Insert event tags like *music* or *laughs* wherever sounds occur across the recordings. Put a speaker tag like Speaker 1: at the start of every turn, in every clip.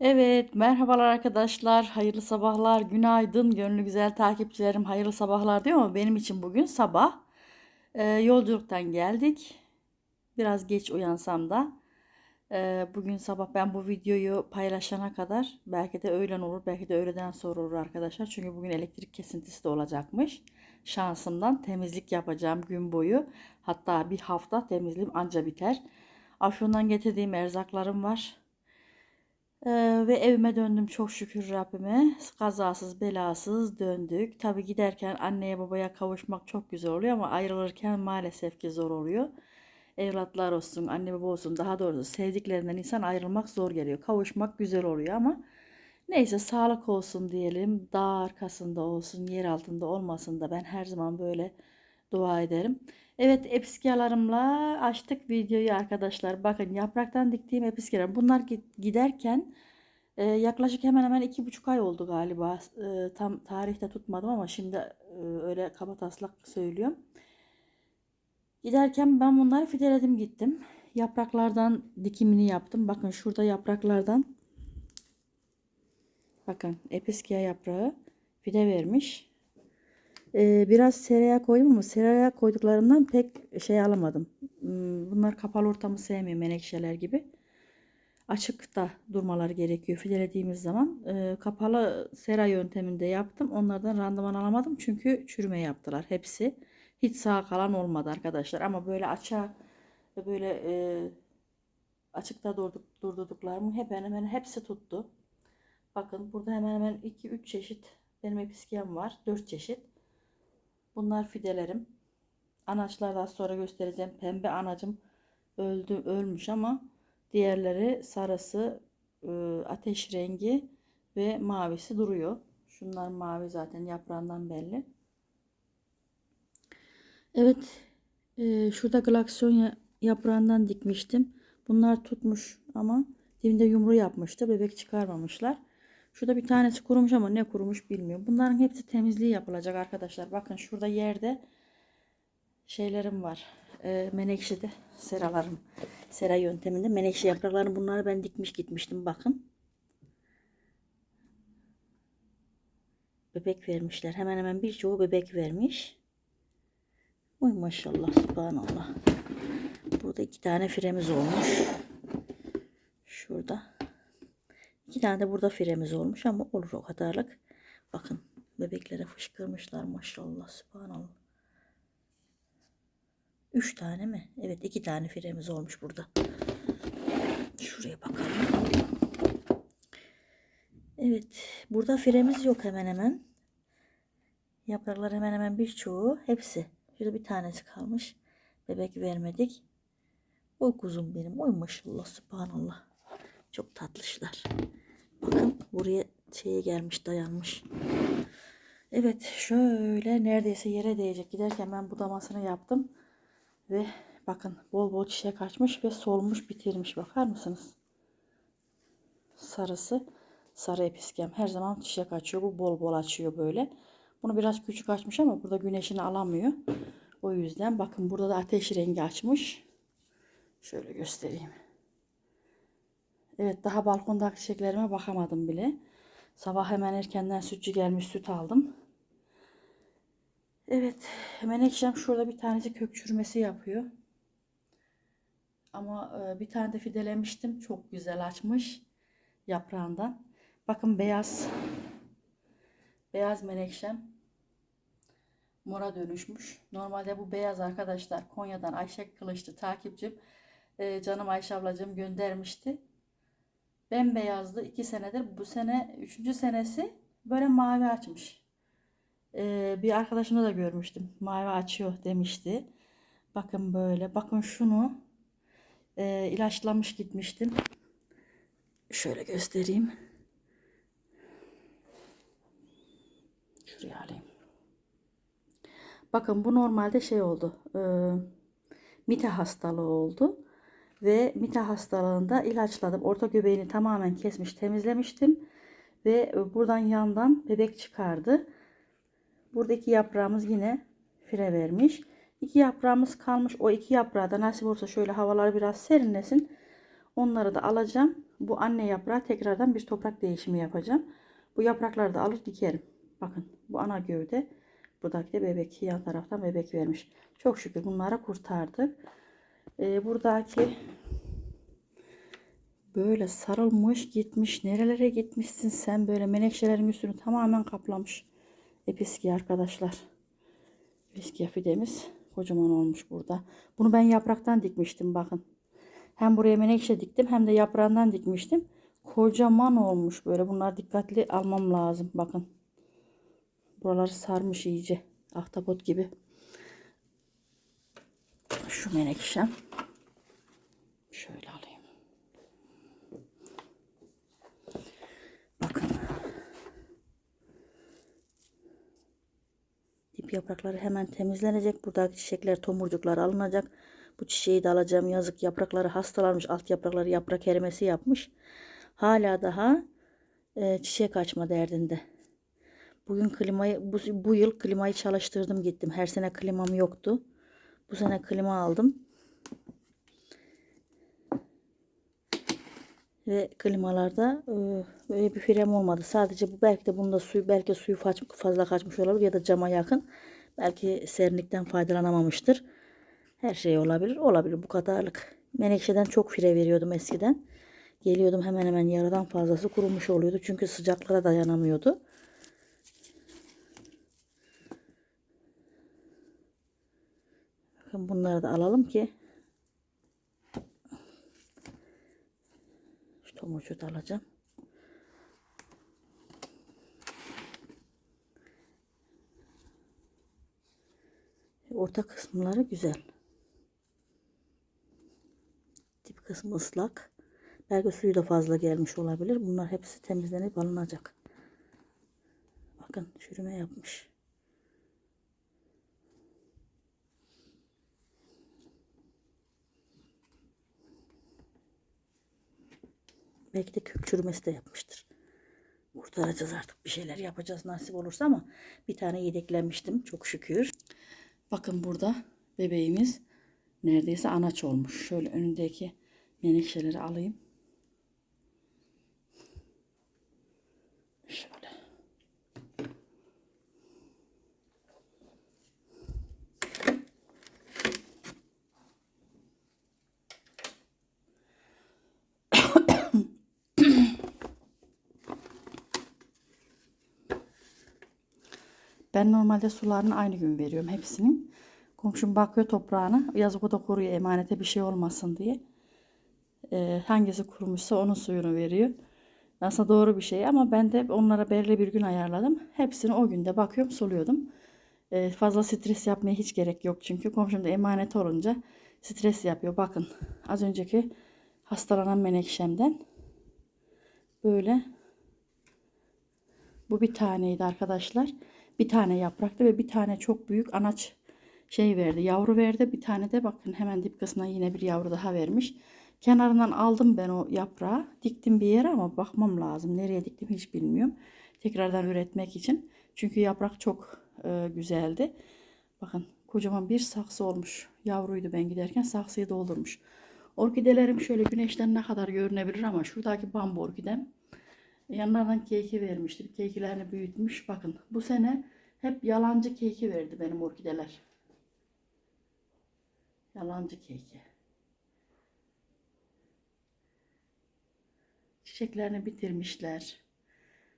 Speaker 1: Evet, merhabalar arkadaşlar. Hayırlı sabahlar, günaydın, gönlü güzel takipçilerim. Hayırlı sabahlar diyor ama benim için bugün sabah. Ee, yolculuktan geldik. Biraz geç uyansam da. e, bugün sabah ben bu videoyu paylaşana kadar belki de öğlen olur, belki de öğleden sonra olur arkadaşlar. Çünkü bugün elektrik kesintisi de olacakmış. Şansımdan temizlik yapacağım gün boyu. Hatta bir hafta temizliğim anca biter. Afyon'dan getirdiğim erzaklarım var. Ee, ve evime döndüm çok şükür Rabbime. Kazasız belasız döndük. Tabi giderken anneye babaya kavuşmak çok güzel oluyor ama ayrılırken maalesef ki zor oluyor. Evlatlar olsun, anne baba olsun daha doğrusu sevdiklerinden insan ayrılmak zor geliyor. Kavuşmak güzel oluyor ama neyse sağlık olsun diyelim. Dağ arkasında olsun, yer altında olmasın da ben her zaman böyle dua ederim. Evet episkiyalarımla açtık videoyu arkadaşlar. Bakın yapraktan diktiğim episkiyalar. Bunlar giderken e, yaklaşık hemen hemen iki buçuk ay oldu galiba. E, tam tarihte tutmadım ama şimdi e, öyle kaba taslak söylüyorum. Giderken ben bunları fideledim gittim. Yapraklardan dikimini yaptım. Bakın şurada yapraklardan bakın episkiya yaprağı fide vermiş. Biraz seraya koydum ama seraya koyduklarından pek şey alamadım. Hmm, Bunlar kapalı ortamı sevmiyor menekşeler gibi. Açıkta durmaları gerekiyor fidelediğimiz zaman. Kapalı sera yönteminde yaptım. Onlardan randıman alamadım çünkü çürüme yaptılar hepsi. Hiç sağ kalan olmadı arkadaşlar. Ama böyle açığa böyle açıkta durduk, durdurduklarımın hemen hemen hepsi tuttu. Bakın burada hemen hemen 2-3 çeşit benim episkiyem var. 4 çeşit. Bunlar fidelerim. Anaçlar daha sonra göstereceğim. Pembe anacım öldü, ölmüş ama diğerleri sarısı, e, ateş rengi ve mavisi duruyor. Şunlar mavi zaten yaprağından belli. Evet, e, şurada glakson yaprağından dikmiştim. Bunlar tutmuş ama dibinde yumru yapmıştı. Bebek çıkarmamışlar. Şurada bir tanesi kurumuş ama ne kurumuş bilmiyorum. Bunların hepsi temizliği yapılacak arkadaşlar. Bakın şurada yerde şeylerim var. E, menekşede seralarım. Sera yönteminde menekşe yapraklarını bunları ben dikmiş gitmiştim. Bakın. Bebek vermişler. Hemen hemen birçoğu bebek vermiş. Uy maşallah subhanallah. Burada iki tane firemiz olmuş. Şurada. İki tane de burada firemiz olmuş ama olur o kadarlık. Bakın bebeklere fışkırmışlar maşallah subhanallah. Üç tane mi? Evet iki tane firemiz olmuş burada. Şuraya bakalım. Evet burada firemiz yok hemen hemen. Yapraklar hemen hemen birçoğu hepsi. Şurada bir tanesi kalmış. Bebek vermedik. O kuzum benim. Oy maşallah subhanallah. Çok tatlışlar. Bakın buraya şeye gelmiş dayanmış. Evet şöyle neredeyse yere değecek. Giderken ben budamasını yaptım. Ve bakın bol bol çiçek açmış ve solmuş bitirmiş. Bakar mısınız? Sarısı sarı episkem. Her zaman çiçek açıyor. Bu bol bol açıyor böyle. Bunu biraz küçük açmış ama burada güneşini alamıyor. O yüzden bakın burada da ateş rengi açmış. Şöyle göstereyim. Evet daha balkondaki çiçeklerime bakamadım bile. Sabah hemen erkenden sütçü gelmiş süt aldım. Evet hemen ekşem şurada bir tanesi kök çürümesi yapıyor. Ama e, bir tane de fidelemiştim. Çok güzel açmış yaprağından. Bakın beyaz beyaz menekşem mora dönüşmüş. Normalde bu beyaz arkadaşlar Konya'dan Ayşe Kılıçlı takipçim. E, canım Ayşe ablacığım göndermişti. Bembeyazdı iki senedir. Bu sene üçüncü senesi böyle mavi açmış. E, bir arkadaşımda da görmüştüm. Mavi açıyor demişti. Bakın böyle. Bakın şunu e, ilaçlamış gitmiştim. Şöyle göstereyim. Şuraya alayım. Bakın bu normalde şey oldu. E, mite hastalığı oldu. Ve mite hastalığında ilaçladım. Orta göbeğini tamamen kesmiş temizlemiştim. Ve buradan yandan bebek çıkardı. Buradaki yaprağımız yine fire vermiş. İki yaprağımız kalmış. O iki yaprağı da nasip olursa şöyle havalar biraz serinlesin. Onları da alacağım. bu anne yaprağı tekrardan bir toprak değişimi yapacağım. Bu yaprakları da alır dikerim. Bakın bu ana gövde. Buradaki de bebek. Yan taraftan bebek vermiş. Çok şükür bunları kurtardık. Ee, buradaki böyle sarılmış gitmiş. Nerelere gitmişsin sen böyle menekşelerin üstünü tamamen kaplamış. Episki arkadaşlar. Episki fidemiz kocaman olmuş burada. Bunu ben yapraktan dikmiştim bakın. Hem buraya menekşe diktim hem de yaprağından dikmiştim. Kocaman olmuş böyle. Bunlar dikkatli almam lazım. Bakın. Buraları sarmış iyice. Ahtapot gibi. Şu menekşem. Şöyle alayım. Bakın. Dip yaprakları hemen temizlenecek. Buradaki çiçekler, tomurcuklar alınacak. Bu çiçeği de alacağım. Yazık yaprakları hastalanmış. Alt yaprakları yaprak erimesi yapmış. Hala daha e, çiçek açma derdinde. Bugün klimayı bu, bu yıl klimayı çalıştırdım gittim. Her sene klimam yoktu. Bu sene klima aldım. Ve klimalarda e, böyle bir frem olmadı. Sadece bu belki de bunda suyu belki suyu fazla kaçmış olabilir ya da cama yakın. Belki serinlikten faydalanamamıştır. Her şey olabilir. Olabilir bu kadarlık. Menekşeden çok fire veriyordum eskiden. Geliyordum hemen hemen yarıdan fazlası kurumuş oluyordu. Çünkü sıcaklara dayanamıyordu. Bakın bunları da alalım ki şu tomurcuğu da alacağım. Orta kısımları güzel. Dip kısmı ıslak. Belki suyu da fazla gelmiş olabilir. Bunlar hepsi temizlenip alınacak. Bakın çürüme yapmış. Belki de kök çürümesi de yapmıştır. Kurtaracağız artık bir şeyler yapacağız nasip olursa ama bir tane yedeklenmiştim çok şükür. Bakın burada bebeğimiz neredeyse anaç olmuş. Şöyle önündeki menekşeleri alayım. Şöyle. Ben normalde sularını aynı gün veriyorum hepsinin. Komşum bakıyor toprağına. Yazık o da koruyor emanete bir şey olmasın diye. Ee, hangisi kurumuşsa onun suyunu veriyor. Aslında doğru bir şey ama ben de onlara belirli bir gün ayarladım. Hepsini o günde bakıyorum suluyordum. Ee, fazla stres yapmaya hiç gerek yok çünkü komşum da emanet olunca stres yapıyor. Bakın az önceki hastalanan menekşemden böyle bu bir taneydi arkadaşlar. Bir tane yapraktı ve bir tane çok büyük anaç şey verdi. Yavru verdi. Bir tane de bakın hemen dip kısmına yine bir yavru daha vermiş. Kenarından aldım ben o yaprağı. Diktim bir yere ama bakmam lazım. Nereye diktim hiç bilmiyorum. Tekrardan üretmek için. Çünkü yaprak çok e, güzeldi. Bakın kocaman bir saksı olmuş. Yavruydu ben giderken saksıyı doldurmuş. Orkidelerim şöyle güneşten ne kadar görünebilir ama şuradaki bambu orkidem yanlardan keki vermiştim. Kekilerini büyütmüş. Bakın bu sene hep yalancı keki verdi benim orkideler. Yalancı keki. Çiçeklerini bitirmişler.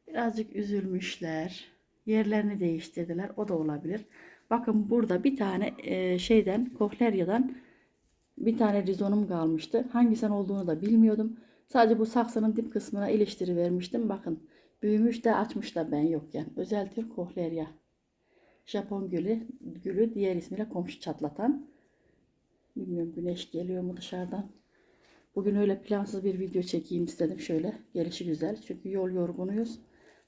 Speaker 1: Birazcık üzülmüşler. Yerlerini değiştirdiler. O da olabilir. Bakın burada bir tane e, şeyden, kohleryadan bir tane rizonum kalmıştı. Hangisinden olduğunu da bilmiyordum. Sadece bu saksının dip kısmına iliştiri vermiştim. Bakın büyümüş de açmış da ben yokken. Özel tür kohlerya. Japon gülü, gülü diğer ismiyle komşu çatlatan. Bilmiyorum güneş geliyor mu dışarıdan. Bugün öyle plansız bir video çekeyim istedim şöyle. Gelişi güzel. Çünkü yol yorgunuyuz.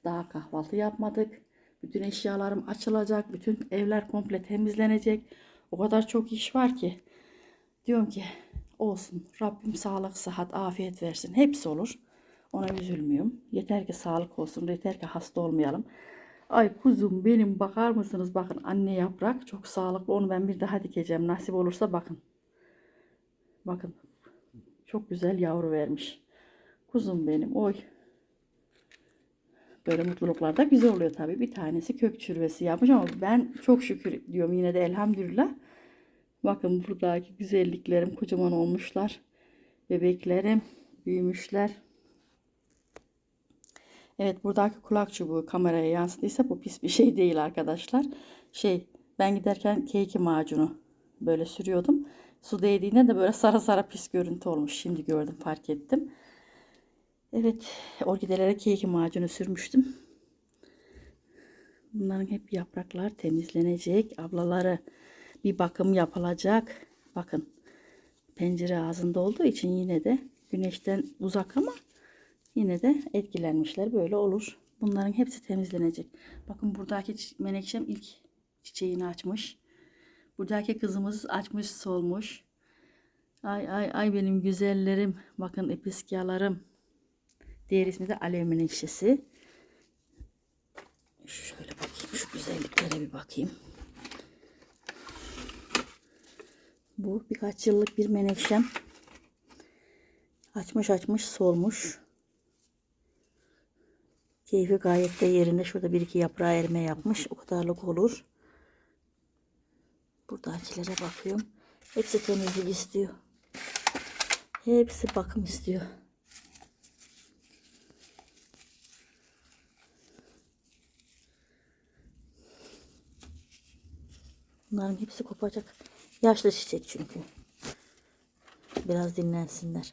Speaker 1: Daha kahvaltı yapmadık. Bütün eşyalarım açılacak. Bütün evler komple temizlenecek. O kadar çok iş var ki. Diyorum ki olsun. Rabbim sağlık, sıhhat, afiyet versin. Hepsi olur. Ona üzülmüyorum. Yeter ki sağlık olsun. Yeter ki hasta olmayalım. Ay kuzum benim bakar mısınız? Bakın anne yaprak çok sağlıklı. Onu ben bir daha dikeceğim. Nasip olursa bakın. Bakın. Çok güzel yavru vermiş. Kuzum benim oy. Böyle mutluluklar da güzel oluyor tabii. Bir tanesi kök çürvesi yapmış ama ben çok şükür diyorum yine de elhamdülillah. Bakın buradaki güzelliklerim kocaman olmuşlar. Bebeklerim büyümüşler. Evet buradaki kulak çubuğu kameraya yansıdıysa bu pis bir şey değil arkadaşlar. Şey ben giderken keki macunu böyle sürüyordum. Su değdiğinde de böyle *laughs* sarı sarı pis görüntü olmuş. Şimdi gördüm fark ettim. Evet orkidelere keki macunu sürmüştüm. Bunların hep yapraklar temizlenecek. Ablaları bir bakım yapılacak. Bakın pencere ağzında olduğu için yine de güneşten uzak ama yine de etkilenmişler. Böyle olur. Bunların hepsi temizlenecek. Bakın buradaki menekşem ilk çiçeğini açmış. Buradaki kızımız açmış solmuş. Ay ay ay benim güzellerim. Bakın episkiyalarım. Diğer ismi de alev menekşesi. Şöyle bakayım şu güzelliklere bir bakayım. Bu birkaç yıllık bir menekşem. Açmış açmış solmuş. Keyfi gayet de yerinde. Şurada bir iki yaprağı erime yapmış. O kadarlık olur. Buradakilere bakıyorum. Hepsi temizlik istiyor. Hepsi bakım istiyor. Bunların hepsi kopacak. Yaşlı çiçek çünkü. Biraz dinlensinler.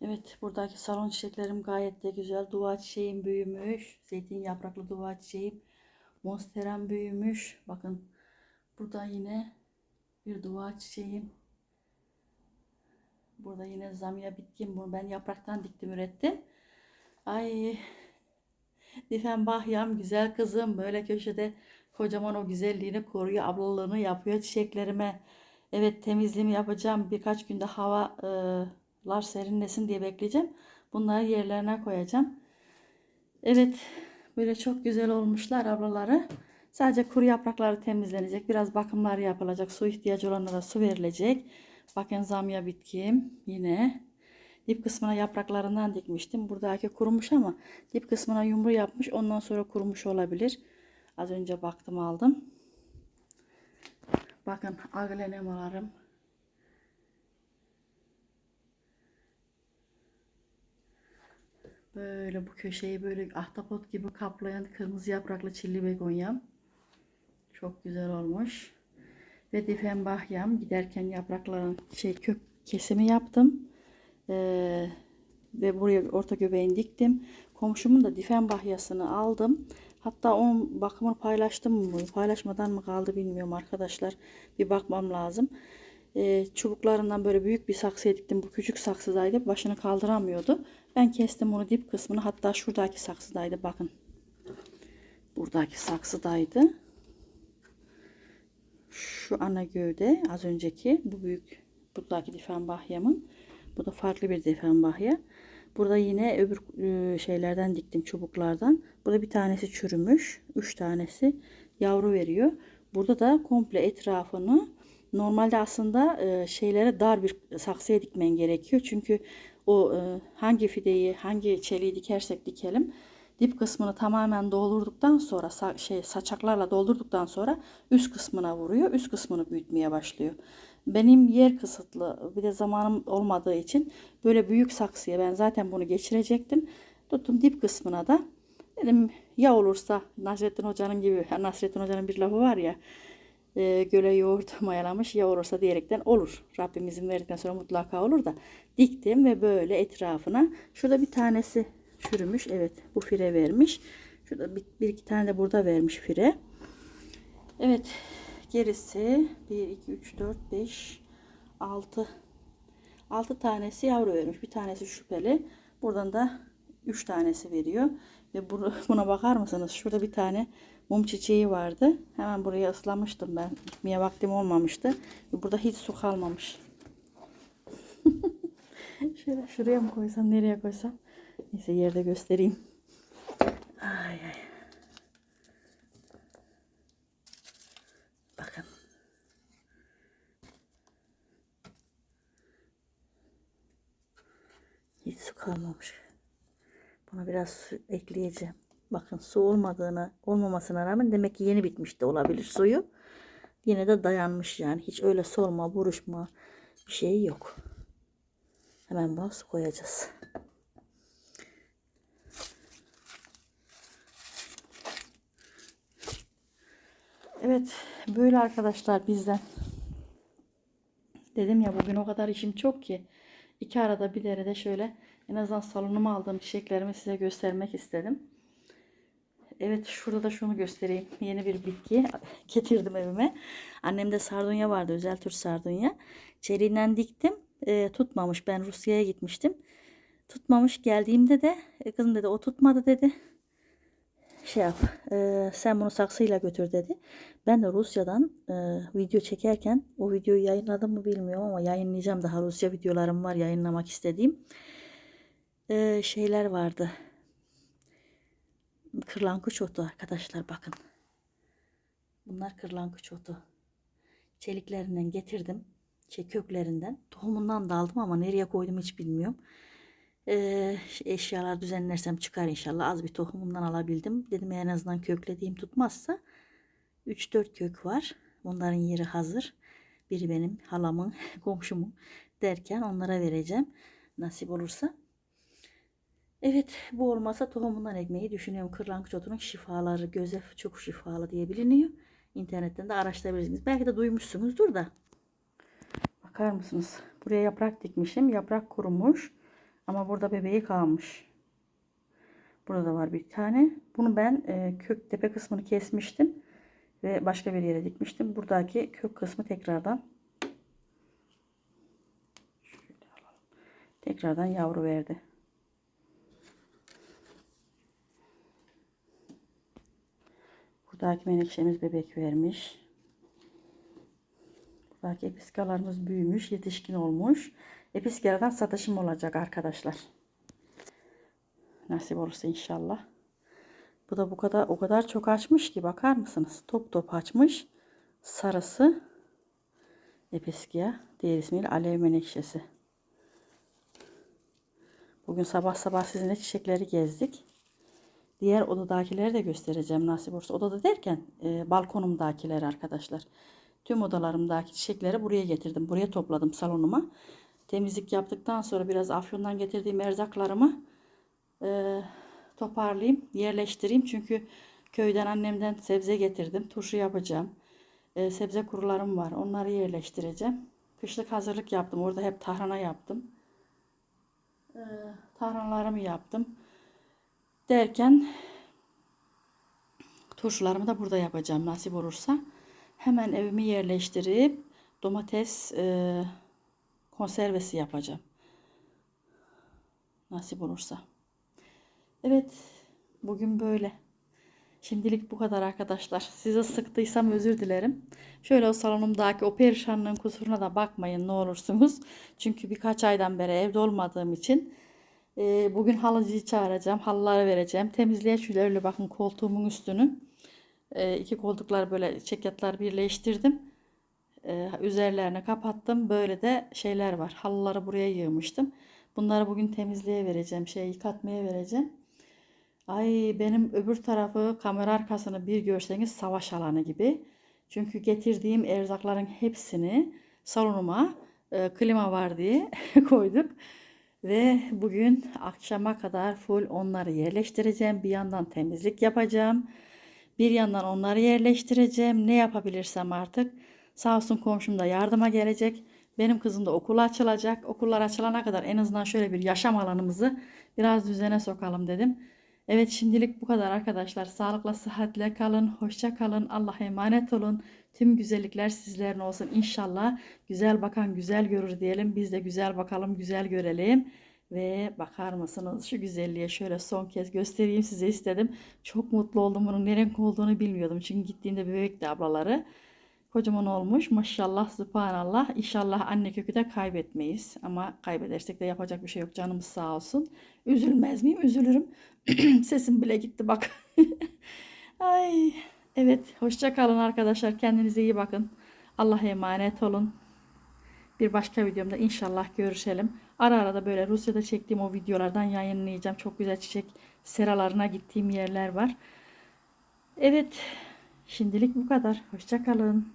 Speaker 1: Evet buradaki salon çiçeklerim gayet de güzel. Dua çiçeğim büyümüş. Zeytin yapraklı dua çiçeğim. Monsteram büyümüş. Bakın burada yine bir dua çiçeğim. Burada yine zamya bitkim. Bunu ben yapraktan diktim ürettim. Ay Difen Bahyam güzel kızım böyle köşede kocaman o güzelliğini koruyor. Ablalığını yapıyor çiçeklerime. Evet temizliğimi yapacağım. Birkaç günde havalar serinlesin diye bekleyeceğim. Bunları yerlerine koyacağım. Evet böyle çok güzel olmuşlar ablaları. Sadece kuru yaprakları temizlenecek. Biraz bakımları yapılacak. Su ihtiyacı olanlara su verilecek. Bakın zamya bitkim yine. Dip kısmına yapraklarından dikmiştim. Buradaki kurumuş ama dip kısmına yumru yapmış. Ondan sonra kurumuş olabilir. Az önce baktım aldım. Bakın aglenemalarım. Böyle bu köşeyi böyle ahtapot gibi kaplayan kırmızı yapraklı çilli begonyam. Çok güzel olmuş. Ve difenbahyam giderken yaprakların şey kök kesimi yaptım. Ee, ve buraya orta göbeğini diktim. Komşumun da difen bahyasını aldım. Hatta onun bakımını paylaştım mı? Paylaşmadan mı kaldı bilmiyorum arkadaşlar. Bir bakmam lazım. Ee, çubuklarından böyle büyük bir saksıya diktim. Bu küçük saksıdaydı. Başını kaldıramıyordu. Ben kestim onu dip kısmını. Hatta şuradaki saksıdaydı. Bakın. Buradaki saksıdaydı. Şu ana gövde az önceki bu büyük buradaki difen bahyamın. Bu da farklı bir defenbahya. Burada yine öbür e, şeylerden diktim çubuklardan. Burada bir tanesi çürümüş. Üç tanesi yavru veriyor. Burada da komple etrafını normalde aslında e, şeylere dar bir saksıya dikmen gerekiyor. Çünkü o e, hangi fideyi hangi çeliği dikersek dikelim dip kısmını tamamen doldurduktan sonra şey saçaklarla doldurduktan sonra üst kısmına vuruyor. Üst kısmını büyütmeye başlıyor. Benim yer kısıtlı bir de zamanım olmadığı için böyle büyük saksıya ben zaten bunu geçirecektim. Tuttum dip kısmına da. Dedim ya olursa Nasrettin Hoca'nın gibi Nasrettin Hoca'nın bir lafı var ya e, göle yoğurt *laughs* mayalamış ya olursa diyerekten olur. Rabbim izin verdikten sonra mutlaka olur da diktim ve böyle etrafına şurada bir tanesi çürümüş. Evet bu fire vermiş. Şurada bir, bir iki tane de burada vermiş fire. Evet gerisi 1 2 3 4 5 6 6 tanesi yavru vermiş. Bir tanesi şüpheli. Buradan da 3 tanesi veriyor. Ve bu- *laughs* buna bakar mısınız? Şurada bir tane mum çiçeği vardı. Hemen buraya ıslamıştım ben. Gitmeye vaktim olmamıştı. Burada hiç su kalmamış. *laughs* Şöyle şuraya mı koysam, nereye koysam? Neyse yerde göstereyim. Ay ay. Bakın. Hiç su kalmamış. Buna biraz su ekleyeceğim. Bakın su olmadığını, olmamasına rağmen demek ki yeni bitmiş de olabilir suyu. Yine de dayanmış yani. Hiç öyle solma, buruşma bir şey yok. Hemen buna su koyacağız. Evet, böyle arkadaşlar bizden. Dedim ya bugün o kadar işim çok ki. iki arada bir derede şöyle en azından salonuma aldığım çiçeklerimi size göstermek istedim. Evet şurada da şunu göstereyim. Yeni bir bitki getirdim evime. Annemde sardunya vardı. Özel tür sardunya. Çeliğinden diktim. Ee, tutmamış. Ben Rusya'ya gitmiştim. Tutmamış. Geldiğimde de e, kızım dedi o tutmadı dedi. Şey yap. e, sen bunu saksıyla götür dedi. Ben de Rusya'dan e, video çekerken o videoyu yayınladım mı bilmiyorum ama yayınlayacağım. Daha Rusya videolarım var yayınlamak istediğim. E, şeyler vardı. Kırlangıç otu arkadaşlar bakın. Bunlar kırlangıç otu. Çeliklerinden getirdim. Şey köklerinden. Tohumundan da aldım ama nereye koydum hiç bilmiyorum. Ee, eşyalar düzenlersem çıkar inşallah. Az bir tohumundan alabildim. Dedim en azından köklediğim tutmazsa 3-4 kök var. Onların yeri hazır. Biri benim halamın, *laughs* komşumun derken onlara vereceğim. Nasip olursa. Evet bu olmasa tohumundan ekmeği düşünüyorum. Kırlangıç otunun şifaları göze çok şifalı diye biliniyor. İnternetten de araştırabilirsiniz. Belki de duymuşsunuzdur da. Bakar mısınız? Buraya yaprak dikmişim. Yaprak kurumuş. Ama burada bebeği kalmış. Burada da var bir tane. Bunu ben e, kök tepe kısmını kesmiştim. Ve başka bir yere dikmiştim. Buradaki kök kısmı tekrardan tekrardan yavru verdi. Buradaki menekşemiz bebek vermiş. Buradaki episkalarımız büyümüş, yetişkin olmuş. Episkaradan satışım olacak arkadaşlar. Nasip olursa inşallah. Bu da bu kadar o kadar çok açmış ki bakar mısınız? Top top açmış. Sarısı episkiya, diğer ismiyle alev menekşesi. Bugün sabah sabah sizinle çiçekleri gezdik. Diğer odadakileri de göstereceğim nasip olursa. Odada derken e, balkonumdakileri arkadaşlar. Tüm odalarımdaki çiçekleri buraya getirdim. Buraya topladım salonuma. Temizlik yaptıktan sonra biraz afyondan getirdiğim erzaklarımı e, toparlayayım, yerleştireyim. Çünkü köyden annemden sebze getirdim. Turşu yapacağım. E, sebze kurularım var. Onları yerleştireceğim. Kışlık hazırlık yaptım. Orada hep tahrana yaptım. E, tahranlarımı yaptım. Derken turşularımı da burada yapacağım nasip olursa. Hemen evimi yerleştirip domates e, konservesi yapacağım. Nasip olursa. Evet, bugün böyle. Şimdilik bu kadar arkadaşlar. Size sıktıysam özür dilerim. Şöyle o salonumdaki o perişanlığın kusuruna da bakmayın ne olursunuz. Çünkü birkaç aydan beri evde olmadığım için e, bugün halıcıyı çağıracağım. Halıları vereceğim. Temizliğe şöyle bakın koltuğumun üstünü. E, iki koltuklar böyle çekyatlar birleştirdim. E, üzerlerine kapattım. Böyle de şeyler var. Halıları buraya yığmıştım. Bunları bugün temizliğe vereceğim. Şey yıkatmaya vereceğim. Ay benim öbür tarafı kamera arkasını bir görseniz savaş alanı gibi. Çünkü getirdiğim erzakların hepsini salonuma e, klima var diye *laughs* koyduk. Ve bugün akşama kadar full onları yerleştireceğim. Bir yandan temizlik yapacağım. Bir yandan onları yerleştireceğim. Ne yapabilirsem artık. Sağ olsun komşum da yardıma gelecek. Benim kızım da okula açılacak. Okullar açılana kadar en azından şöyle bir yaşam alanımızı biraz düzene sokalım dedim. Evet şimdilik bu kadar arkadaşlar. Sağlıkla sıhhatle kalın. Hoşça kalın. Allah'a emanet olun. Tüm güzellikler sizlerin olsun. İnşallah güzel bakan güzel görür diyelim. Biz de güzel bakalım, güzel görelim. Ve bakar mısınız şu güzelliğe şöyle son kez göstereyim size istedim. Çok mutlu oldum bunun ne renk olduğunu bilmiyordum. Çünkü gittiğinde bebekti ablaları. Kocaman olmuş maşallah subhanallah. İnşallah anne kökü de kaybetmeyiz. Ama kaybedersek de yapacak bir şey yok canımız sağ olsun. Üzülmez miyim? Üzülürüm. *clears throat* Sesim bile gitti bak. *laughs* Ay evet hoşça kalın arkadaşlar. Kendinize iyi bakın. Allah'a emanet olun. Bir başka videomda inşallah görüşelim. Ara ara da böyle Rusya'da çektiğim o videolardan yayınlayacağım. Çok güzel çiçek seralarına gittiğim yerler var. Evet, şimdilik bu kadar. Hoşça kalın.